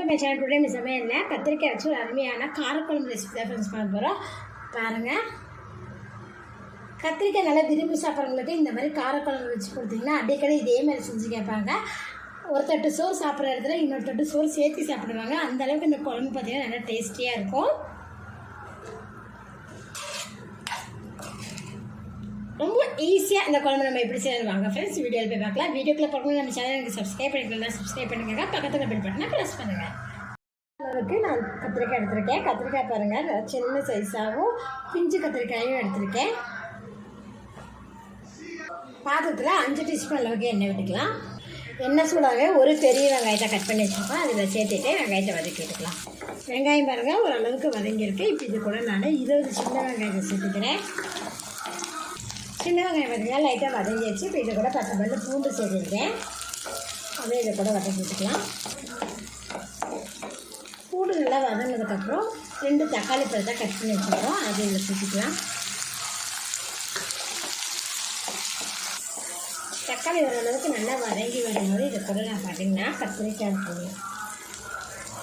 To my channel today miss இல்லை கத்திரிக்காய் வச்சு ஒரு அருமையான காரக்குழம்பு ரெசிபி தான் ஃப்ரெண்ட்ஸ் போகிறோம் பாருங்கள் கத்திரிக்காய் நல்லா விரும்பி சாப்பிட்றவங்களுக்கு இந்த மாதிரி காரக்குழம்பு வச்சு கொடுத்தீங்கன்னா அடிக்கடி இதே மாதிரி செஞ்சு கேட்பாங்க. ஒரு தட்டு சோறு சாப்பிட்ற இடத்துல இன்னொரு தட்டு சோறு சேர்த்து சாப்பிடுவாங்க. அந்த அளவுக்கு இந்த குழம்பு பார்த்தீங்கன்னா நல்லா டேஸ்டியாக இருக்கும். ரொம்ப ஈஸியாக இந்த குழம்பு நம்ம எப்படி செய்யணும் வாங்க. ஃப்ரெண்ட்ஸ் வீடியோவில் போய் பார்க்கலாம். வீடியோக்குள்ள பார்க்கணும் நம்ம சேனலுக்கு சப்ஸ்கிரைப் பண்ணிக்கலாம் சப்ஸ்கிரைப் பண்ணுங்க பக்கத்தில் பில் பட்டனை ப்ரெஸ் பண்ணுங்கள் அளவுக்கு நான் கத்திரிக்காய் எடுத்திருக்கேன். கத்திரிக்காய் பாருங்கள் சின்ன சைஸாகவும் பிஞ்சு கத்திரிக்காயும் எடுத்திருக்கேன். பாத்திரத்தில் அஞ்சு டீஸ்பூன் அளவுக்கு எண்ணெய் விட்டுக்கலாம் எண்ணெய் சூடாகவே ஒரு பெரிய வெங்காயத்தை கட் பண்ணி வச்சுருக்கோம். அதில் சேர்த்துட்டு வெங்காயத்தை வதக்கி எடுக்கலாம். வெங்காயம் பாருங்கள் ஓரளவுக்கு வதங்கியிருக்கு. இப்போ இது கூட நான் இருபது சின்ன வெங்காயத்தை சேர்த்துக்கிறேன். சின்ன வெங்காயம் பார்த்தீங்கன்னா லைட்டாக வதங்கி வச்சு இப்போ இது கூட பத்து பல்லு பூண்டு சேர்த்துருக்கேன் அதே இதை கூட வதக்கி விட்டுக்கலாம் பூண்டு நல்லா வதங்கினதுக்கப்புறம் ரெண்டு தக்காளி பழத்தை கட் பண்ணி வச்சுருக்கோம் அதை இதில் சேர்த்துக்கலாம். தக்காளி ஓரளவுக்கு நல்லா வதங்கி வரும்போது இது கூட நான் பார்த்தீங்கன்னா கத்திரிக்காய் போடுவேன்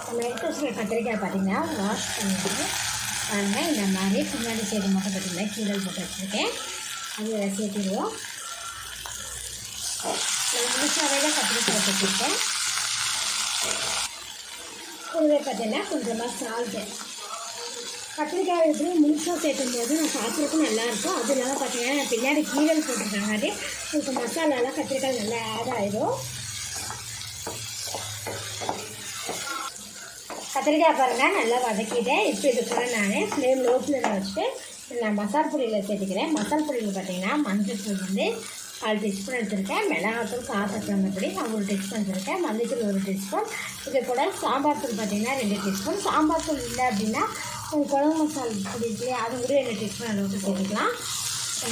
நம்ம எடுத்து வச்சுருக்க கத்திரிக்காய் பார்த்தீங்கன்னா வாஷ் பண்ணிட்டு பாருங்கள் இந்த மாதிரி பின்னாடி சைடு மட்டும் பார்த்தீங்கன்னா கீழே போட்டு வச்சுருக்கேன். அது சேர்த்துடுவோம் நான் முழுசாகவே தான் கத்திரிக்காய் சேர்த்துருக்கேன் கூடவே பார்த்தீங்கன்னா கொஞ்சமாக சால்ட்டு கத்திரிக்காய் எப்படி முழுசாக சேர்க்கும்போது நான் சாப்பிட்றதுக்கும் நல்லாயிருக்கும் அது இல்லாமல் பார்த்தீங்கன்னா பின்னாடி பின்னாடி கீழல் போட்டிருக்காங்க உங்களுக்கு மசாலாலாம் கத்திரிக்காய் நல்லா ஆட் ஆகிடும் கத்திரிக்காய் பாருங்கள் நல்லா வதக்கிட்டேன். இப்போ இது நான் ஃப்ளேம் லோ ஃப்ளேமில் வச்சுட்டு நான் மசால் பொடியில் சேர்த்துக்கிறேன். மசால் பொடியில் பார்த்தீங்கன்னா மஞ்சள் தூள் வந்து கால் டீஸ்பூன் எடுத்திருக்கேன். மிளகாத்தூள் காரத்தூள் நான் ஒரு டீஸ்பூன் எடுத்திருக்கேன். மல்லித்தூள் ஒரு டீஸ்பூன். இது கூட சாம்பார் தூள் பார்த்தீங்கன்னா ரெண்டு டீஸ்பூன். சாம்பார் தூள் இல்லை அப்படின்னா குழம்பு மசால் பொடி அது கூட ரெண்டு டீஸ்பூன் அளவுக்கு சேர்த்துக்கலாம்.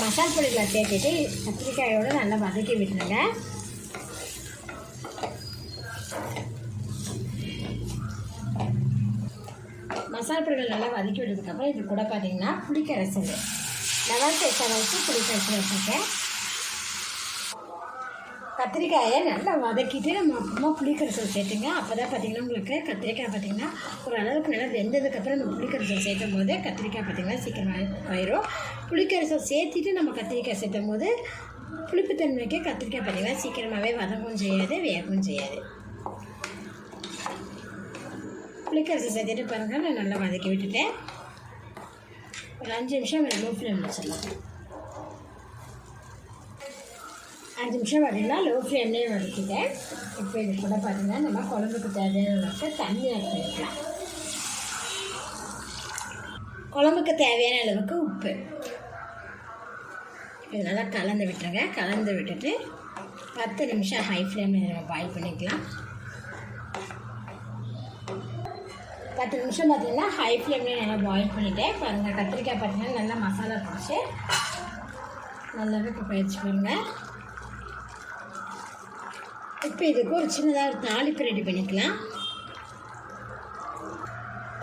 மசால் பொடியில் சேர்த்துட்டு கத்திரிக்காயோடு நல்லா வதக்கி விட்டுருங்க. மசாலா பொருட்கள் நல்லா வதக்கி விட்டதுக்கப்புறம் இது கூட பார்த்தீங்கன்னா புளிக்கரைசல். லெவல் சைஸ் வச்சு புளிக்கரைசல் வச்சுருக்கேன். கத்திரிக்காயை நல்லா வதக்கிட்டு நம்ம அப்புறமா புளிக்கரைசல் சேர்த்துங்க. அப்போ தான் பார்த்தீங்கன்னா உங்களுக்கு கத்திரிக்காய் பார்த்தீங்கன்னா ஒரு அளவுக்கு நல்லா வெந்ததுக்கப்புறம் நம்ம புளிக்கரைசல் சேர்த்தும் போது கத்திரிக்காய் பார்த்தீங்கன்னா சீக்கிரமாக ஆயிரும் புளிக்கரைசல் சேர்த்துட்டு நம்ம கத்திரிக்காய் சேர்த்தும் போது புளிப்புத்தன்மைக்கு கத்திரிக்காய் பார்த்தீங்கன்னா சீக்கிரமாகவே வதங்கவும் செய்யாது வேகவும் செய்யாது. புளிக்கரசை சேர்த்துட்டு பாருங்கள் நான் நல்லா வதக்கி விட்டுட்டேன். ஒரு அஞ்சு நிமிஷம் லோ ஃப்ளேம் வச்சிடலாம். அஞ்சு நிமிஷம் பார்த்திங்கன்னா லோ ஃப்ளேம்லேயே வதக்கிட்டேன். இப்போ இது கூட பார்த்தீங்கன்னா நம்ம குழம்புக்கு தேவையான தண்ணியாக தண்ணி ஆட் பண்ணிக்கலாம். குழம்புக்கு தேவையான அளவுக்கு உப்பு. இது நல்லா கலந்து விட்டுருங்க. கலந்து விட்டுட்டு பத்து நிமிஷம் ஹை ஃப்ளேமில் நம்ம பாயில் பண்ணிக்கலாம். பத்து நிமிஷம் பார்த்தீங்கன்னா ஹை ஃப்ளேம்லேயே நல்லா பாயில் பண்ணிவிட்டேன் பாருங்கள் கத்திரிக்காய் பார்த்தீங்கன்னா நல்லா மசாலா பிடிச்சி நல்லாவே இப்போ பயிற்சி இப்போ இதுக்கு ஒரு சின்னதாக ஒரு தாளிப்பு ரெடி பண்ணிக்கலாம்.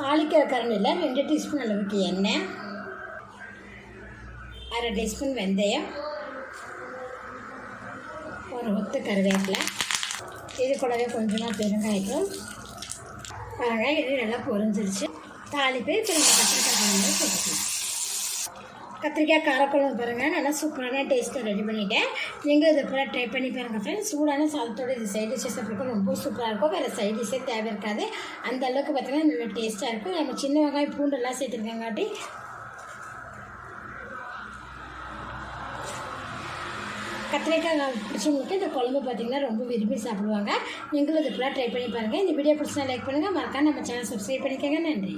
தாளிக்கிற கரண்டியில் ரெண்டு டீஸ்பூன் அளவுக்கு எண்ணெய் அரை டீஸ்பூன் வெந்தயம் ஒரு ஒத்து கருவேப்பிலை. இது கூடவே கொஞ்சமாக பெருங்காயத்தும் பாருங்கள் இது நல்லா பொரிஞ்சிருச்சு. தாளிப்பு இப்போ நம்ம கத்திரிக்காய் குழம்பு போட்டுக்கலாம் கத்திரிக்காய் காரக்குழம்பு பாருங்கள் நல்லா சூப்பரான டேஸ்ட்டை ரெடி பண்ணிட்டேன். நீங்கள் இதை போல் ட்ரை பண்ணி பாருங்கள் ஃப்ரெண்ட்ஸ் சூடான சாதத்தோடு இது சைட் டிஷ்ஷஸ் இருக்கும் ரொம்ப சூப்பராக இருக்கும். வேறு சைட் டிஷ்ஷே தேவை இருக்காது அந்த அளவுக்கு பார்த்தீங்கன்னா நல்லா டேஸ்ட்டாக இருக்கும். நம்ம சின்ன வெங்காயம் பூண்டெல்லாம் சேர்த்துருக்கங்காட்டி கத்திரிக்காய் பிடிச்சவங்களுக்கு இந்த குழம்பு பார்த்தீங்கன்னா ரொம்ப விரும்பி சாப்பிடுவாங்க. நீங்களும் இது ஃபுல்லாக ட்ரை பண்ணி பாருங்கள் இந்த வீடியோ பிடிச்சா லைக் பண்ணுங்கள் மறக்காம நம்ம சேனல் சப்ஸ்கிரைப் பண்ணிக்கோங்க. நன்றி.